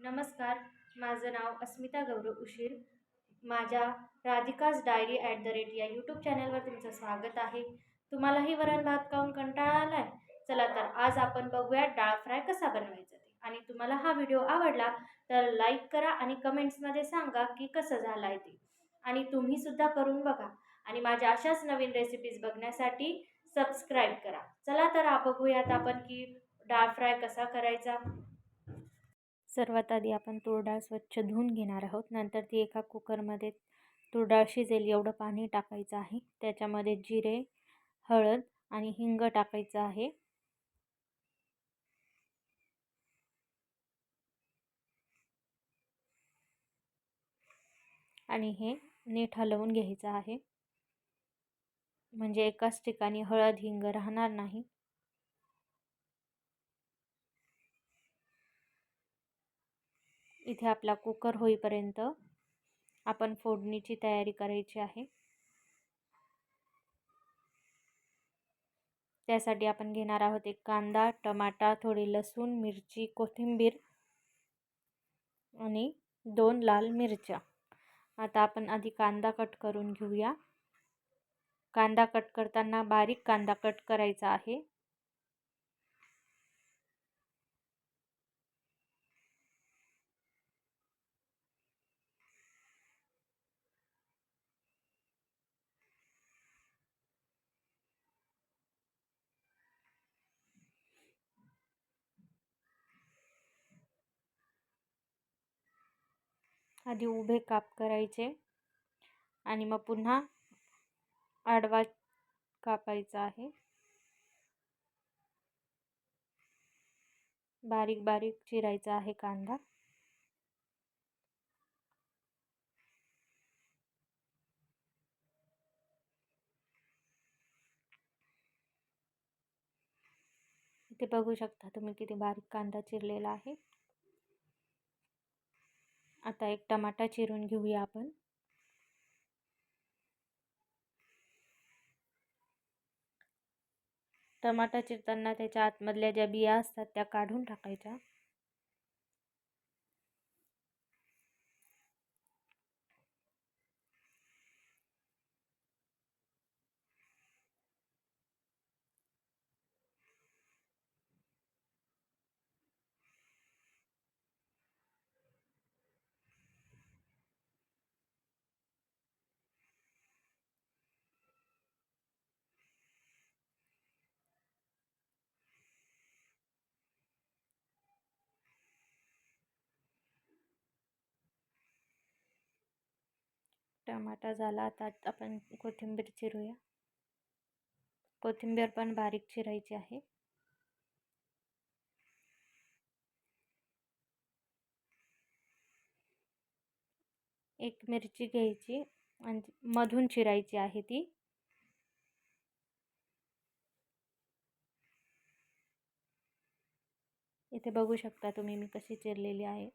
नमस्कार माझं नाव अस्मिता गौरव उशीर. माझ्या Radhika's diary at the rate या यूट्यूब चॅनलवर तुमचं स्वागत आहे. तुम्हालाही वरण भात खाऊन कंटाळा आला आहे चला तर आज आपण बघूया डाळ फ्राय कसा बनवायचा ते. आणि तुम्हाला हा व्हिडिओ आवडला तर लाईक करा आणि कमेंट्समध्ये सांगा की कसं झालं आहे ते. आणि तुम्हीसुद्धा करून बघा. आणि माझ्या अशाच नवीन रेसिपीज बघण्यासाठी सबस्क्राईब करा. चला तर आ बघूयात आपण की डाळ फ्राय कसा करायचा. सर्वात आधी आपण तूर डाळ स्वच्छ धुवून घेणार आहोत. नंतर ती एका कुकरमध्ये तूर डाळ शिजेल एवढं पाणी टाकायचं आहे. त्याच्यामध्ये जिरे हळद आणि हिंग टाकायचं आहे. आणि हे नीट हलवून घ्यायचं आहे. म्हणजे एकाच ठिकाणी हळद हिंग राहणार नाही. इथे आपला कुकर होईपर्यंत आपण फोडणीची तयारी करायची आहे. त्यासाठी आपण घेणार आहोत एक कांदा टमाटा थोडी लसूण मिरची कोथिंबीर आणि दोन लाल मिरच्या. आता आपण आधी कांदा कट करून घेऊया. कांदा कट करताना बारीक कांदा कट करायचा आहे. आधी उभे काप करायचे आणि मग पुन्हा आडवा कापायचा आहे. बारीक बारीक चिरायचा आहे कांदा. इथे बघू शकता तुम्ही किती बारीक कांदा चिरलेला आहे. आता एक टमाटा चिरून घेऊया आपण. टमाटा चिरताना त्याच्या आतमधल्या ज्या बिया असतात त्या काढून टाकायच्या. टमाटा झाला आता आपण कोथिंबीर चिरूया. कोथिंबीर पण बारीक चिरायची आहे. एक मिरची घ्यायची आणि मधून चिरायची आहे ती. इथे बघू शकता तुम्ही मी कशी चिरलेली आहे.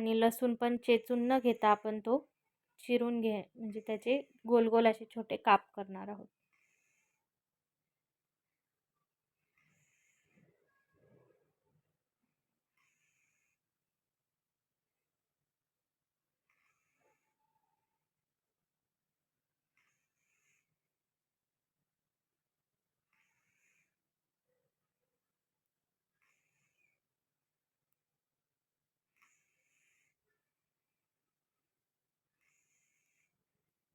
आणि लसूण पण चेचून न घेता आपण तो चिरून घे म्हणजे त्याचे गोल गोल असे छोटे काप करणार आहोत.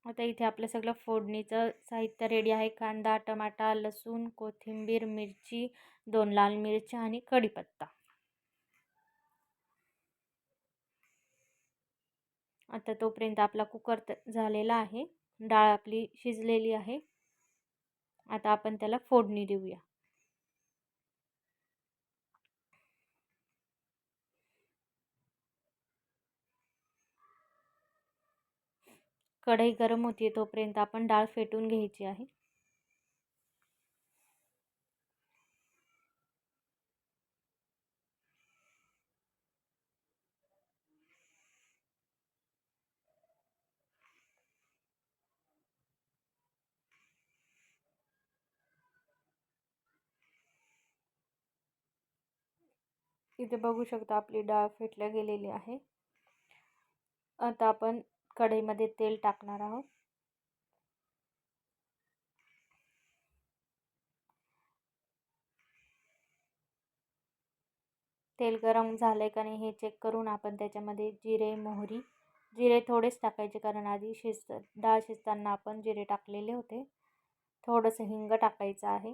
आता इथे आपलं सगळं फोडणीचं साहित्य रेडी आहे. कांदा टमाटा लसूण कोथिंबीर मिरची दोन लाल मिरच्या आणि कढीपत्ता. आता तोपर्यंत आपला कुकर झालेला आहे. डाळ आपली शिजलेली आहे. आता आपण त्याला फोडणी देऊया. कढई गरम होती तोपर्यंत आपण डाळ फेटून घ्यायची आहे. इथे बघू शकता आपली डाळ फेटल्या गेलेली आहे. आता आपण कढईमध्ये तेल टाकणार आहोत. तेल गरम झालंय का नाही हे चेक करून आपण त्याच्यामध्ये जिरे मोहरी जिरे थोडेच टाकायचे कारण आधी शिजत डाळ शिजताना आपण जिरे टाकलेले होते. थोडंसं हिंग टाकायचं आहे.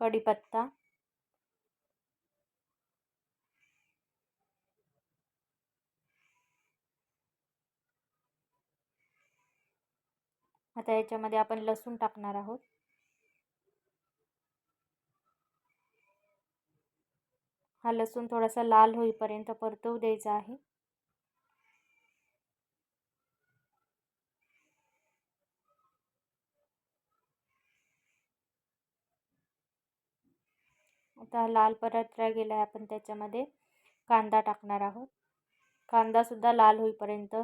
कढीपत्ता आता याच्यामध्ये आपण लसूण टाकणार आहोत. हा लसूण थोडासा लाल होईपर्यंत परतवू द्यायचा आहे. आता लाल परतला गेला आपण त्याच्यामध्ये कांदा टाकणार आहोत. कांदासुद्धा लाल होईपर्यंत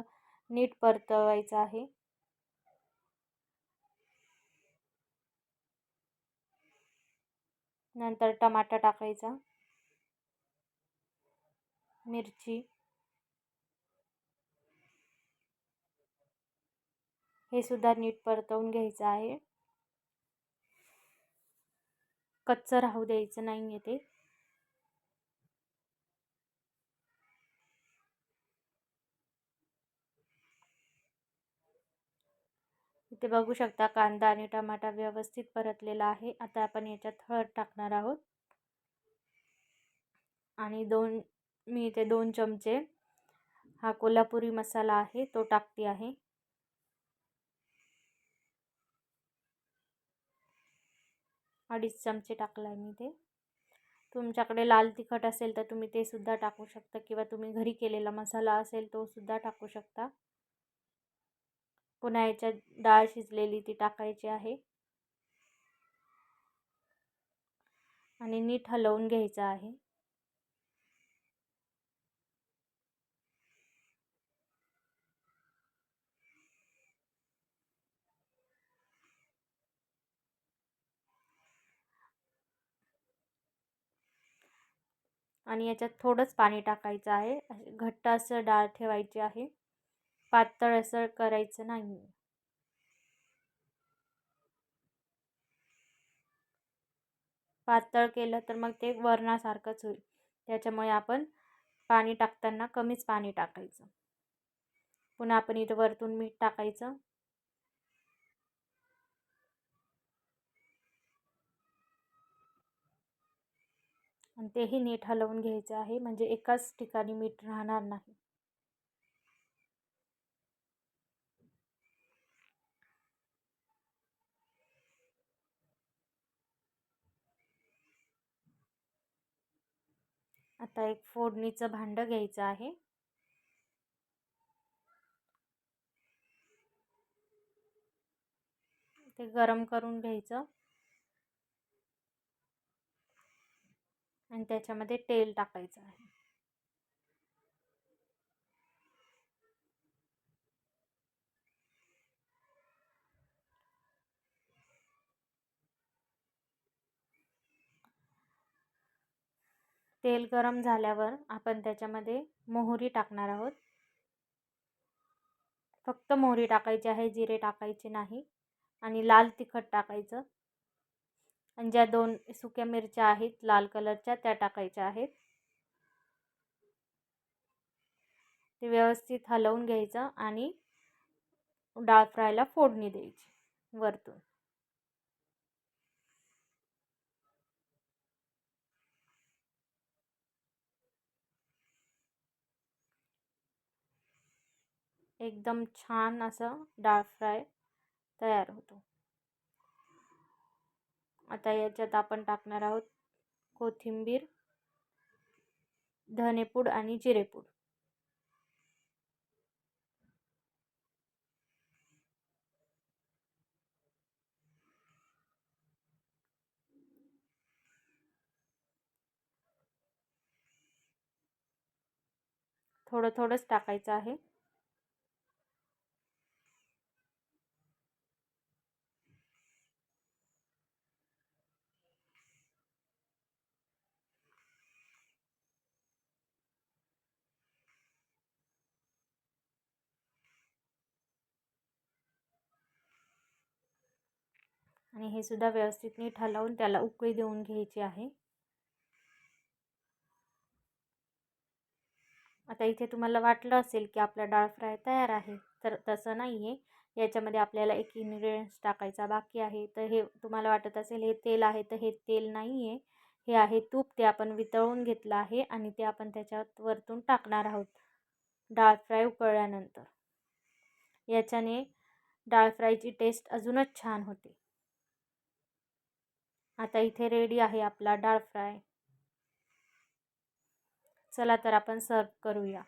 नीट परतवायचा आहे. नंतर टमाटा टाकायचा. मिरची. हे सुद्धा नीट परतवून घ्यायचं आहे. कच्चं राहू द्यायचं नाही आहे ते. इथे बघू शकता कांदा आणि टमाटा व्यवस्थित परतलेला आहे. आता आपण याच्यात हळद टाकणार आहोत. आणि दोन मी इथे दोन चमचे हा कोल्हापुरी मसाला आहे तो टाकते आहे. अडीच चमचे टाकला आहे मी ते. तुमच्याकडे लाल तिखट असेल तर तुम्ही ते सुद्धा टाकू शकता किंवा तुम्ही घरी केलेला मसाला असेल तो सुद्धा टाकू शकता. पुन्हा याच्यात डाळ शिजलेली ती टाकायची आहे. आणि नीट हलवून घ्यायचं आहे. आणि याच्यात थोडंच पाणी टाकायचं आहे. घट्ट असं डाळ ठेवायची आहे. पातळ असं करायचं नाही. पातळ केलं तर मग ते वरणासारखंच होईल. त्याच्यामुळे आपण पाणी टाकताना कमीच पाणी टाकायचं. पुन्हा आपण इथं वरतून मीठ टाकायचं. आणि तेही नीट हलवून घ्यायचं आहे. म्हणजे एकाच ठिकाणी मीठ राहणार नाही. आता एक फोडणीचं भांडं घ्यायचं आहे. ते गरम करून घ्यायचं. आणि त्याच्यामध्ये तेल टाकायचं आहे. तेल गरम झाल्यावर आपण त्याच्यामध्ये मोहरी टाकणार आहोत. फक्त मोहरी टाकायची आहे जिरे टाकायचे नाही आणि लाल तिखट टाकायचं. आणि ज्या दोन सुक्या मिरच्या आहेत लाल कलरच्या त्या टाकायच्या आहेत. ते व्यवस्थित हलवून घ्यायचं आणि डाळ फ्रायला फोडणी द्यायची वरतून. एकदम छान असं डाळ फ्राय तयार होतो. आता याच्यात आपण टाकणार आहोत कोथिंबीर धनेपूड आणि जिरेपूड. थोडं थोडंच टाकायचं आहे. आणि हे सुद्धा व्यवस्थित नीट हलवून त्याला उकळी देऊन घ्यायची आहे. आता इथे तुम्हाला वाटलं असेल की आपला डाळ फ्राय तयार आहे तर तसं नाही आहे याच्यामध्ये आपल्याला एक इन्ग्रेडियंट्स टाकायचा बाकी आहे. तर हे तुम्हाला वाटत असेल हे तेल आहे तर हे तेल नाही आहे हे आहे तूप ते आपण वितळून घेतलं आहे आणि ते आपण त्याच्यात वरतून टाकणार आहोत. डाळ फ्राय उकळल्यानंतर. याच्याने डाळ फ्रायची टेस्ट अजूनच छान होते. आता इथे रेडी आहे आपला डाळ फ्राय. चला तर आपण सर्व करूया.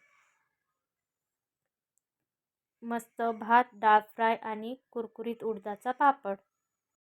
मस्त भात डाळ फ्राय आणि कुरकुरीत उडदाचा पापड.